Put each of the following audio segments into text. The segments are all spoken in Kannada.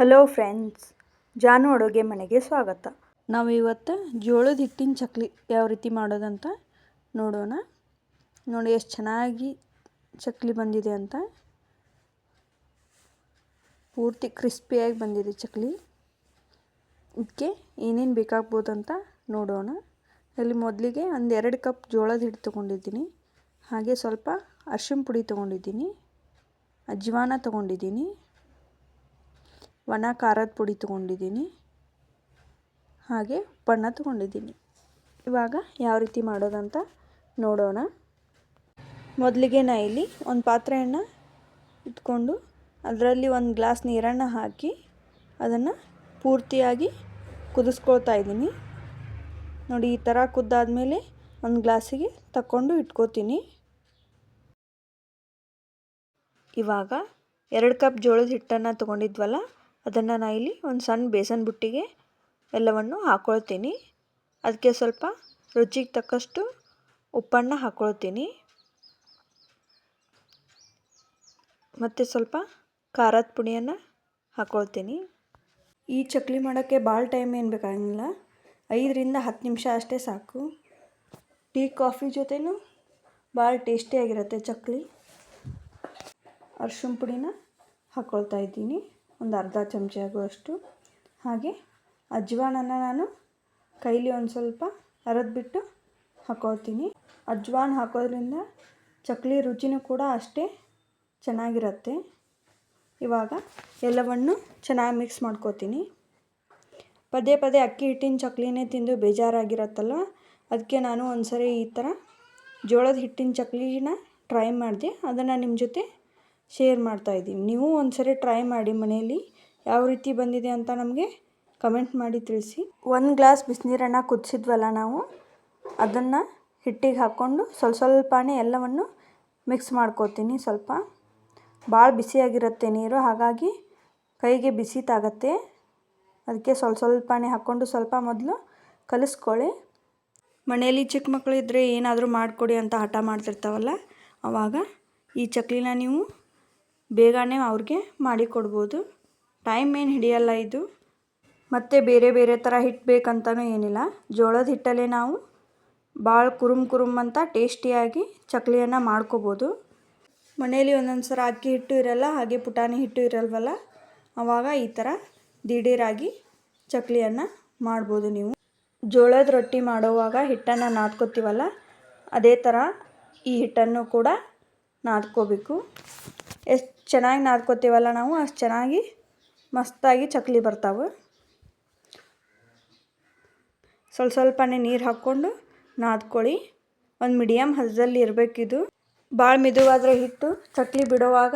ಹಲೋ ಫ್ರೆಂಡ್ಸ್ ಜಾನು ಅಡುಗೆ ಮನೆಗೆ ಸ್ವಾಗತ. ನಾವು ಇವತ್ತು ಜೋಳದ ಹಿಟ್ಟಿನ ಚಕ್ಲಿ ಯಾವ ರೀತಿ ಮಾಡೋದಂತ ನೋಡೋಣ. ನೋಡಿ ಎಷ್ಟು ಚೆನ್ನಾಗಿ ಚಕ್ಲಿ ಬಂದಿದೆ ಅಂತ. ಪೂರ್ತಿ ಕ್ರಿಸ್ಪಿಯಾಗಿ ಬಂದಿದೆ ಚಕ್ಲಿ. ಇದಕ್ಕೆ ಏನೇನು ಬೇಕಾಗ್ಬೋದಂತ ನೋಡೋಣ. ಇಲ್ಲಿ ಮೊದಲಿಗೆ ಒಂದು ಎರಡು ಕಪ್ ಜೋಳದ ಹಿಟ್ಟು ತೊಗೊಂಡಿದ್ದೀನಿ. ಹಾಗೆ ಸ್ವಲ್ಪ ಅರ್ಶಿನ ಪುಡಿ ತೊಗೊಂಡಿದ್ದೀನಿ. ಅಜ್ವಾನ ತೊಗೊಂಡಿದ್ದೀನಿ. ಒಣ ಖಾರದ ಪುಡಿ ತೊಗೊಂಡಿದ್ದೀನಿ. ಹಾಗೆ ಬಣ್ಣ ತೊಗೊಂಡಿದ್ದೀನಿ. ಇವಾಗ ಯಾವ ರೀತಿ ಮಾಡೋದಂತ ನೋಡೋಣ. ಮೊದಲಿಗೆ ನಾ ಇಲ್ಲಿ ಒಂದು ಪಾತ್ರೆಯನ್ನು ಇಟ್ಕೊಂಡು ಅದರಲ್ಲಿ ಒಂದು ಗ್ಲಾಸ್ ನೀರನ್ನು ಹಾಕಿ ಅದನ್ನು ಪೂರ್ತಿಯಾಗಿ ಕುದಿಸ್ಕೊಳ್ತಾ ಇದ್ದೀನಿ. ನೋಡಿ, ಈ ಥರ ಕುದ್ದಾದಮೇಲೆ ಒಂದು ಗ್ಲಾಸಿಗೆ ತಕ್ಕೊಂಡು ಇಟ್ಕೋತೀನಿ. ಇವಾಗ ಎರಡು ಕಪ್ ಜೋಳದ ಹಿಟ್ಟನ್ನು ತೊಗೊಂಡಿದ್ವಲ್ಲ ಅದನ್ನು ನಾ ಇಲ್ಲಿ ಒಂದು ಸಣ್ಣ ಬೇಸನ್ ಬುಟ್ಟಿಗೆ ಎಲ್ಲವನ್ನು ಹಾಕ್ಕೊಳ್ತೀನಿ ಅದಕ್ಕೆ ಸ್ವಲ್ಪ ರುಚಿಗೆ ತಕ್ಕಷ್ಟು ಉಪ್ಪನ್ನು ಹಾಕ್ಕೊಳ್ತೀನಿ ಮತ್ತು ಸ್ವಲ್ಪ ಖಾರದ ಪುಡಿಯನ್ನು ಹಾಕ್ಕೊಳ್ತೀನಿ ಈ ಚಕ್ಲಿ ಮಾಡೋಕ್ಕೆ ಭಾಳ ಟೈಮ್ ಏನು ಬೇಕಾಗಿಲ್ಲ. ಐದರಿಂದ ಹತ್ತು ನಿಮಿಷ ಅಷ್ಟೇ ಸಾಕು. ಟೀ, ಕಾಫಿ ಜೊತೆನೂ ಭಾಳ ಟೇಸ್ಟಿಯಾಗಿರುತ್ತೆ ಚಕ್ಲಿ. ಅರ್ಶಿನ ಪುಡಿನ ಹಾಕ್ಕೊಳ್ತಾ ಇದ್ದೀನಿ. ಒಂದು ಅರ್ಧ ಚಮಚ ಆಗುವಷ್ಟು. ಹಾಗೆ ಅಜ್ವಾನನ ನಾನು ಕೈಲಿ ಒಂದು ಸ್ವಲ್ಪ ಅರದ್ಬಿಟ್ಟು ಹಾಕೋತೀನಿ. ಅಜ್ವಾನ್ ಹಾಕೋದ್ರಿಂದ ಚಕ್ಲಿ ರುಚಿನೂ ಕೂಡ ಅಷ್ಟೇ ಚೆನ್ನಾಗಿರುತ್ತೆ. ಇವಾಗ ಎಲ್ಲವನ್ನು ಚೆನ್ನಾಗಿ ಮಿಕ್ಸ್ ಮಾಡ್ಕೋತೀನಿ. ಪದೇ ಪದೇ ಅಕ್ಕಿ ಹಿಟ್ಟಿನ ಚಕ್ಲಿನೇ ತಿಂದು ಬೇಜಾರಾಗಿರತ್ತಲ್ಲ ಅದಕ್ಕೆ ನಾನು ಒಂದು ಸರಿ ಈ ಥರ ಜೋಳದ ಹಿಟ್ಟಿನ ಚಕ್ಲಿನ ಟ್ರೈ ಮಾಡಿದೆ. ಅದನ್ನು ನಿಮ್ಮ ಜೊತೆ ಶೇರ್ ಮಾಡ್ತಾಯಿದ್ದೀವಿ ನೀವು ಒಂದ್ಸರಿ ಟ್ರೈ ಮಾಡಿ ಮನೆಯಲ್ಲಿ ಯಾವ ರೀತಿ ಬಂದಿದೆ ಅಂತ ನಮಗೆ ಕಮೆಂಟ್ ಮಾಡಿ ತಿಳಿಸಿ. ಒಂದು ಗ್ಲಾಸ್ ಬಿಸಿನೀರನ್ನು ಕುದಿಸಿದ್ವಲ್ಲ ನಾವು, ಅದನ್ನು ಹಿಟ್ಟಿಗೆ ಹಾಕ್ಕೊಂಡು ಸ್ವಲ್ಪ ಸ್ವಲ್ಪನೇ ಎಲ್ಲವನ್ನು ಮಿಕ್ಸ್ ಮಾಡ್ಕೋತೀನಿ ಸ್ವಲ್ಪ. ಭಾಳ ಬಿಸಿಯಾಗಿರುತ್ತೆ ನೀರು, ಹಾಗಾಗಿ ಕೈಗೆ ಬಿಸಿ ತಾಗತ್ತೆ. ಅದಕ್ಕೆ ಸ್ವಲ್ಪ ಸ್ವಲ್ಪನೇ ಹಾಕ್ಕೊಂಡು ಸ್ವಲ್ಪ ಮೊದಲು ಕಲಿಸ್ಕೊಳ್ಳಿ. ಮನೆಯಲ್ಲಿ ಚಿಕ್ಕ ಮಕ್ಕಳಿದ್ರೆ ಏನಾದರೂ ಮಾಡಿಕೊಡಿ ಅಂತ ಹಠ ಮಾಡ್ತಿರ್ತಾವಲ್ಲ ಆವಾಗ ಈ ಚಕ್ಲಿನ ನೀವು ಬೇಗನೆ ಅವ್ರಿಗೆ ಮಾಡಿ ಕೊಡ್ಬೋದು. ಟೈಮ್ ಏನು ಹಿಡಿಯಲ್ಲ ಇದು. ಮತ್ತು ಬೇರೆ ಬೇರೆ ಥರ ಹಿಟ್ಟು ಬೇಕಂತಲೂ ಏನಿಲ್ಲ. ಜೋಳದ ಹಿಟ್ಟಲ್ಲೇ ನಾವು ಭಾಳ ಕುರುಮ್ ಕುರುಮ್ ಅಂತ ಟೇಸ್ಟಿಯಾಗಿ ಚಕ್ಲಿಯನ್ನು ಮಾಡ್ಕೋಬೋದು. ಮನೇಲಿ ಒಂದೊಂದು ಸಲ ಅಕ್ಕಿ ಹಿಟ್ಟು ಇರಲ್ಲ, ಹಾಗೆ ಪುಟಾಣಿ ಹಿಟ್ಟು ಇರಲ್ವಲ್ಲ ಆವಾಗ ಈ ಥರ ದಿಢೀರಾಗಿ ಚಕ್ಲಿಯನ್ನು ಮಾಡ್ಬೋದು ನೀವು. ಜೋಳದ ರೊಟ್ಟಿ ಮಾಡುವಾಗ ಹಿಟ್ಟನ್ನು ನಾದ್ಕೋತೀವಲ್ಲ, ಅದೇ ಥರ ಈ ಹಿಟ್ಟನ್ನು ಕೂಡ ನಾದ್ಕೋಬೇಕು. ಎಷ್ಟು ಚೆನ್ನಾಗಿ ನಾದ್ಕೋತೀವಲ್ಲ ನಾವು, ಅಷ್ಟು ಚೆನ್ನಾಗಿ ಮಸ್ತಾಗಿ ಚಕ್ಲಿ ಬರ್ತಾವೆ. ಸ್ವಲ್ಪ ಸ್ವಲ್ಪನೇ ನೀರು ಹಾಕ್ಕೊಂಡು ನಾದ್ಕೊಳ್ಳಿ. ಒಂದು ಮೀಡಿಯಮ್ ಹಸದಲ್ಲಿ ಇರಬೇಕಿದು. ಭಾಳ ಮಿದುವಾದರೆ ಹಿಟ್ಟು ಚಕ್ಲಿ ಬಿಡುವಾಗ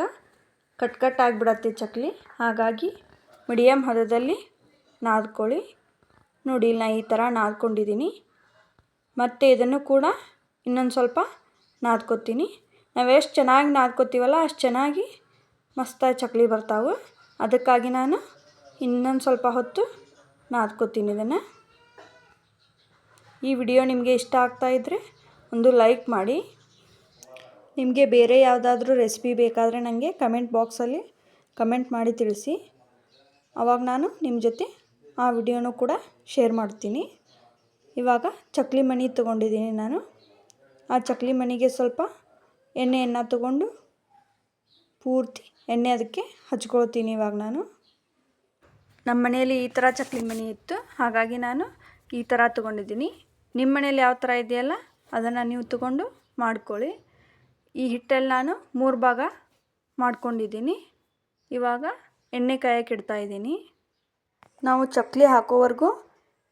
ಕಟ್ ಕಟ್ ಆಗಿಬಿಡತ್ತೆ ಚಕ್ಲಿ. ಹಾಗಾಗಿ ಮೀಡಿಯಮ್ ಹದದಲ್ಲಿ ನಾದ್ಕೊಳ್ಳಿ. ನೋಡಿ, ನಾ ಈ ಥರ ನಾದ್ಕೊಂಡಿದ್ದೀನಿ ಮತ್ತು ಇದನ್ನು ಕೂಡ ಇನ್ನೊಂದು ಸ್ವಲ್ಪ ನಾದ್ಕೊತೀನಿ. ನಾವು ಚೆನ್ನಾಗಿ ನಾದ್ಕೋತೀವಲ್ಲ ಅಷ್ಟು ಚೆನ್ನಾಗಿ ಮಸ್ತಾಗಿ ಚಕ್ಲಿ ಬರ್ತಾವೆ. ಅದಕ್ಕಾಗಿ ನಾನು ಇನ್ನೊಂದು ಸ್ವಲ್ಪ ಹೊತ್ತು ನಾದ್ಕೋತೀನಿ ಇದನ್ನು. ಈ ವಿಡಿಯೋ ನಿಮಗೆ ಇಷ್ಟ ಆಗ್ತಾ ಇದ್ದರೆ ಒಂದು ಲೈಕ್ ಮಾಡಿ. ನಿಮಗೆ ಬೇರೆ ಯಾವುದಾದ್ರೂ ರೆಸಿಪಿ ಬೇಕಾದರೆ ನನಗೆ ಕಮೆಂಟ್ ಬಾಕ್ಸಲ್ಲಿ ಕಮೆಂಟ್ ಮಾಡಿ ತಿಳಿಸಿ. ಆವಾಗ ನಾನು ನಿಮ್ಮ ಜೊತೆ ಆ ವಿಡಿಯೋನೂ ಕೂಡ ಶೇರ್ ಮಾಡ್ತೀನಿ. ಇವಾಗ ಚಕ್ಲಿ ಮಣಿ ತೊಗೊಂಡಿದ್ದೀನಿ ನಾನು. ಆ ಚಕ್ಲಿ ಮಣಿಗೆ ಸ್ವಲ್ಪ ಎಣ್ಣೆಯನ್ನು ತಗೊಂಡು ಪೂರ್ತಿ ಎಣ್ಣೆ ಅದಕ್ಕೆ ಹಚ್ಕೊಳ್ತೀನಿ ಇವಾಗ ನಾನು. ನಮ್ಮ ಮನೆಯಲ್ಲಿ ಈ ಥರ ಚಕ್ಲಿ ಮನೆ ಇತ್ತು. ಹಾಗಾಗಿ ನಾನು ಈ ಥರ ತೊಗೊಂಡಿದ್ದೀನಿ. ನಿಮ್ಮ ಮನೇಲಿ ಯಾವ ಥರ ಇದೆಯಲ್ಲ ಅದನ್ನು ನೀವು ತಗೊಂಡು ಮಾಡ್ಕೊಳ್ಳಿ. ಈ ಹಿಟ್ಟಲ್ಲಿ ನಾನು ಮೂರು ಭಾಗ ಮಾಡ್ಕೊಂಡಿದ್ದೀನಿ. ಇವಾಗ ಎಣ್ಣೆ ಕಾಯಕ್ಕೆ ಇಡ್ತಾ ಇದ್ದೀನಿ. ನಾವು ಚಕ್ಲಿ ಹಾಕೋವರೆಗೂ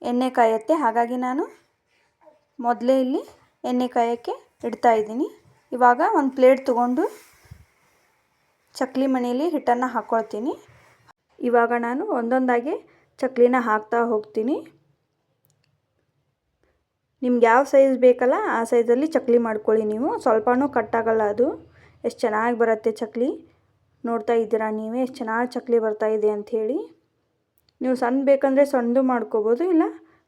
ಎಣ್ಣೆ ಕಾಯತ್ತೆ. ಹಾಗಾಗಿ ನಾನು ಮೊದಲೇ ಇಲ್ಲಿ ಎಣ್ಣೆ ಕಾಯೋಕ್ಕೆ ಇಡ್ತಾ ಇದ್ದೀನಿ. ಇವಾಗ ಒಂದು ಪ್ಲೇಟ್ ತೊಗೊಂಡು ಚಕ್ಲಿ ಮನೆಯಲ್ಲಿ ಹಿಟ್ಟನ್ನು ಹಾಕ್ಕೊಳ್ತೀನಿ ಇವಾಗ ನಾನು ಒಂದೊಂದಾಗಿ ಚಕ್ಲಿನ ಹಾಕ್ತಾ ಹೋಗ್ತೀನಿ. ನಿಮ್ಗೆ ಯಾವ ಸೈಜ್ ಬೇಕಲ್ಲ ಆ ಸೈಜಲ್ಲಿ ಚಕ್ಲಿ ಮಾಡ್ಕೊಳ್ಳಿ ನೀವು. ಸ್ವಲ್ಪನೂ ಕಟ್ಟಾಗಲ್ಲ ಅದು. ಎಷ್ಟು ಚೆನ್ನಾಗಿ ಬರುತ್ತೆ ಚಕ್ಲಿ. ನೋಡ್ತಾ ಇದ್ದೀರಾ ನೀವೇ? ಎಷ್ಟು ಚೆನ್ನಾಗಿ ಚಕ್ಲಿ ಬರ್ತಾ ಇದೆ ಅಂಥೇಳಿ ನೀವು ಸಣ್ಣ ಬೇಕಂದರೆ ಸಣ್ಣದು ಮಾಡ್ಕೋಬೋದು, ಇಲ್ಲ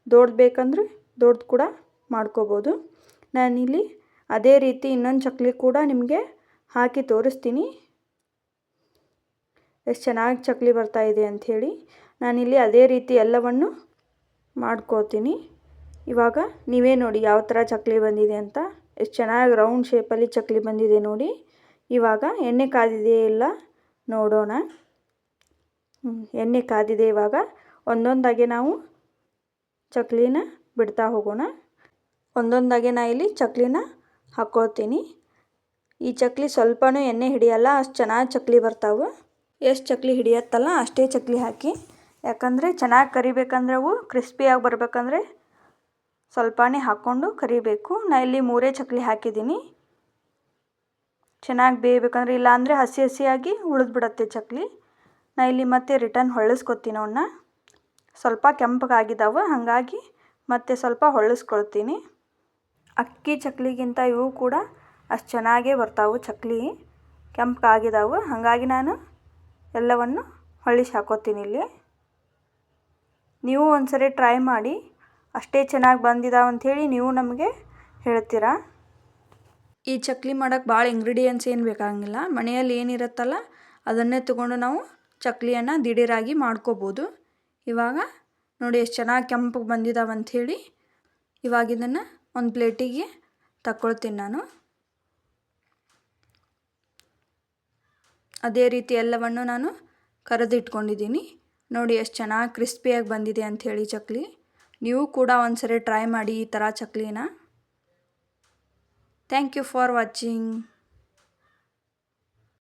ದೊಡ್ಡದು ಬೇಕಂದ್ರೆ ದೊಡ್ಡದು ಕೂಡ ಮಾಡ್ಕೋಬೋದು. ನಾನಿಲ್ಲಿ ಅದೇ ರೀತಿ ಇನ್ನೊಂದು ಚಕ್ಲಿ ಕೂಡ ನಿಮಗೆ ಹಾಕಿ ತೋರಿಸ್ತೀನಿ. ಎಷ್ಟು ಚೆನ್ನಾಗಿ ಚಕ್ಲಿ ಬರ್ತಾ ಇದೆ ಅಂಥೇಳಿ ನಾನಿಲ್ಲಿ ಅದೇ ರೀತಿ ಎಲ್ಲವನ್ನು ಮಾಡ್ಕೋತೀನಿ. ಇವಾಗ ನೀವೇ ನೋಡಿ ಯಾವ ಥರ ಚಕ್ಲಿ ಬಂದಿದೆ ಅಂತ. ಎಷ್ಟು ಚೆನ್ನಾಗಿ ರೌಂಡ್ ಶೇಪಲ್ಲಿ ಚಕ್ಲಿ ಬಂದಿದೆ ನೋಡಿ. ಇವಾಗ ಎಣ್ಣೆ ಕಾದಿದೆಯೇ ಇಲ್ಲ ನೋಡೋಣ. ಎಣ್ಣೆ ಕಾದಿದೆ ಇವಾಗ. ಒಂದೊಂದಾಗೆ ನಾವು ಚಕ್ಲಿನ ಬಿಡ್ತಾ ಹೋಗೋಣ. ಒಂದೊಂದಾಗೆ ನಾ ಇಲ್ಲಿ ಚಕ್ಲಿನ ಹಾಕ್ಕೊಳ್ತೀನಿ ಈ ಚಕ್ಲಿ ಸ್ವಲ್ಪನೂ ಎಣ್ಣೆ ಹಿಡಿಯಲ್ಲ, ಅಷ್ಟು ಚೆನ್ನಾಗಿ ಚಕ್ಲಿ ಬರ್ತಾವೆ. ಎಷ್ಟು ಚಕ್ಲಿ ಹಿಡಿಯತ್ತಲ್ಲ, ಅಷ್ಟೇ ಚಕ್ಲಿ ಹಾಕಿ. ಯಾಕಂದರೆ ಚೆನ್ನಾಗಿ ಕರಿಬೇಕಂದ್ರೆ ಅವು ಕ್ರಿಸ್ಪಿಯಾಗಿ ಬರಬೇಕಂದ್ರೆ ಸ್ವಲ್ಪನೇ ಹಾಕ್ಕೊಂಡು ಕರಿಬೇಕು. ನಾ ಇಲ್ಲಿ ಮೂರೇ ಚಕ್ಲಿ ಹಾಕಿದ್ದೀನಿ. ಚೆನ್ನಾಗಿ ಬೇಯಬೇಕಂದ್ರೆ, ಇಲ್ಲಾಂದರೆ ಹಸಿ ಹಸಿಯಾಗಿ ಉಳಿದ್ಬಿಡತ್ತೆ ಚಕ್ಲಿ. ನಾ ಇಲ್ಲಿ ಮತ್ತೆ ರಿಟರ್ನ್ ಹೊಳ್ಳಿಸ್ಕೊತೀನಿ ಅವನ್ನ ಸ್ವಲ್ಪ ಕೆಂಪಗಾಗಿದ್ದಾವೆ ಹಾಗಾಗಿ ಮತ್ತೆ ಸ್ವಲ್ಪ ಹೊಳ್ಳಿಸ್ಕೊಳ್ತೀನಿ ಅಕ್ಕಿ ಚಕ್ಲಿಗಿಂತ ಇವು ಕೂಡ ಅಷ್ಟು ಚೆನ್ನಾಗೇ ಬರ್ತಾವೆ ಚಕ್ಲಿ. ಕೆಂಪಗಾಗಿದ್ದಾವೆ ಹಾಗಾಗಿ ನಾನು ಎಲ್ಲವನ್ನು ಹೊಳ್ಳಿ ಹಾಕೋತೀನಿ ಇಲ್ಲಿ. ನೀವು ಒಂದ್ಸರಿ ಟ್ರೈ ಮಾಡಿ, ಅಷ್ಟೇ ಚೆನ್ನಾಗಿ ಬಂದಿದಾವೆ ಅಂಥೇಳಿ ನೀವು ನಮಗೆ ಹೇಳ್ತೀರಾ? ಈ ಚಕ್ಲಿ ಮಾಡೋಕ್ಕೆ ಭಾಳ ಇಂಗ್ರೀಡಿಯೆಂಟ್ಸ್ ಏನು ಬೇಕಾಗಿಲ್ಲ. ಮನೆಯಲ್ಲಿ ಏನಿರುತ್ತಲ್ಲ, ಅದನ್ನೇ ತಗೊಂಡು ನಾವು ಚಕ್ಲಿಯನ್ನು ದಿಢೀರಾಗಿ ಮಾಡ್ಕೋಬೋದು. ಇವಾಗ ನೋಡಿ ಎಷ್ಟು ಚೆನ್ನಾಗಿ ಕೆಂಪಗೆ ಬಂದಿದ್ದಾವೆ ಅಂಥೇಳಿ ಇವಾಗ ಒಂದು ಪ್ಲೇಟಿಗೆ ತಗೊಳ್ತೀನಿ ನಾನು. ಅದೇ ರೀತಿ ಎಲ್ಲವನ್ನು ನಾನು ಕರೆದಿಟ್ಕೊಂಡಿದ್ದೀನಿ. ನೋಡಿ ಎಷ್ಟು ಚೆನ್ನಾಗಿ ಕ್ರಿಸ್ಪಿಯಾಗಿ ಬಂದಿದೆ ಅಂಥೇಳಿ ಚಕ್ಲಿ. ನೀವು ಕೂಡ ಒಂದ್ಸರಿ ಟ್ರೈ ಮಾಡಿ ಈ ಥರ ಚಕ್ಲಿನ. Thank you for watching.